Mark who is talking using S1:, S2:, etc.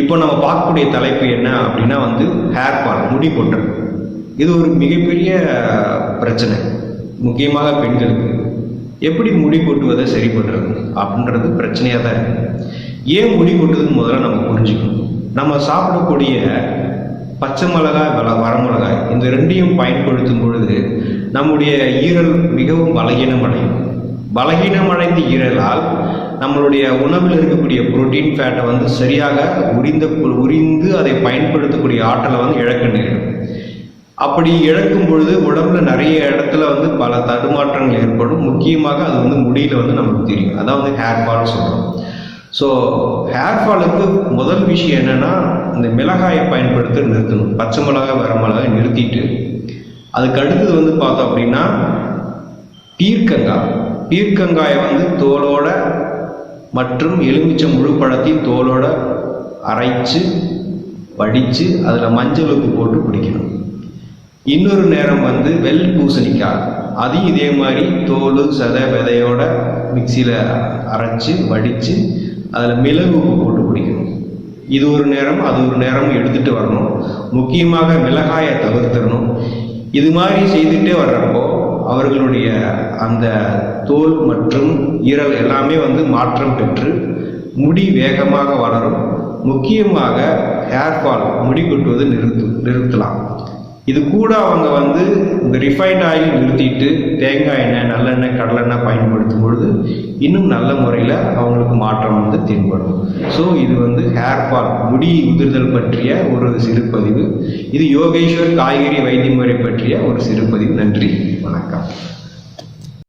S1: இப்போ நம்ம பார்க்கக்கூடிய தலைப்பு என்ன அப்படின்னா வந்து ஹேர் ஃபால் முடி கொட்டுறது. இது ஒரு மிகப்பெரிய பிரச்சனை. முக்கியமாக பெண்களுக்கு. எப்படி முடி கொட்டுவதை சரி பண்ணுறது அப்படின்றது பிரச்சனையாக தான் இருக்கு. ஏன் முடி கொட்டுதுன்னு முதல்ல நம்ம புரிஞ்சுக்கணும். நம்ம சாப்பிடக்கூடிய பச்சை மிளகாய் வள வரமிளகாய் இந்த ரெண்டையும் பயன்படுத்தும் பொழுது நம்முடைய ஈரல் மிகவும் பலகீனமடையும். பலகீனமடைந்த ஈரலால் நம்மளுடைய உணவில் இருக்கக்கூடிய புரோட்டீன் ஃபேட்டை வந்து சரியாக உரிந்த உரிந்து அதை பயன்படுத்தக்கூடிய ஆற்றலை வந்து இழக்க நேரிடும். அப்படி இழக்கும் பொழுது உடம்புல நிறைய இடத்துல வந்து பல தடுமாற்றங்கள் ஏற்படும். முக்கியமாக அது வந்து முடியில வந்து நமக்கு தெரியும். அதான் வந்து ஹேர் ஃபால் சொல்கிறோம் ஸோ ஹேர் ஃபாலுக்கு முதல் விஷயம் என்னென்னா இந்த மிளகாயை பயன்படுத்த நிறுத்தணும். பச்சை மிளகாய் வர மிளகாய் நிறுத்திட்டு அதுக்கு அடுத்தது வந்து பார்த்தோம் அப்படின்னா பீர்க்கங்காய் பீர்க்கங்காயை வந்து தோலோட மற்றும் எலுமிச்சை முழு பழத்தையும் தோலோட அரைச்சு வடித்து அதில் மஞ்சள் உப்பு போட்டு குடிக்கணும். இன்னொரு நேரம் வந்து வெள் பூசணிக்காய். அதையும் இதே மாதிரி தோல் சதை விதையோட மிக்சியில் அரைச்சி வடித்து அதில் மிளகு உப்பு போட்டு குடிக்கணும். இது ஒரு நேரம் அது ஒரு நேரம் எடுத்துகிட்டு வரணும். முக்கியமாக மிளகாயை தவிர்த்துடணும். இது மாதிரி செய்துகிட்டே வர்றப்போ அவர்களுடைய அந்த தோல் மற்றும் ஈரல் எல்லாமே வந்து மாற்றம் பெற்று முடி வேகமாக வளரும். முக்கியமாக ஹேர் ஃபால் முடி கொட்டுவது நிறுத்து நிறுத்தலாம். இது கூட அவங்க வந்து இந்த ரிஃபைண்ட் ஆயில் நிறுத்திட்டு தேங்காய் எண்ணெய் நல்லெண்ணெய் கடலெண்ணெய் பயன்படுத்தும் பொழுது இன்னும் நல்ல முறையில் அவங்களுக்கு மாற்றம் வந்து தென்படும். ஸோ இது வந்து ஹேர் ஃபால் முடி உதிர்தல் பற்றிய ஒரு சிறுபதிவு. இது யோகேஸ்வர் காய்கறி வைத்திய முறை பற்றிய ஒரு சிறுபதிவு. நன்றி வணக்கம்.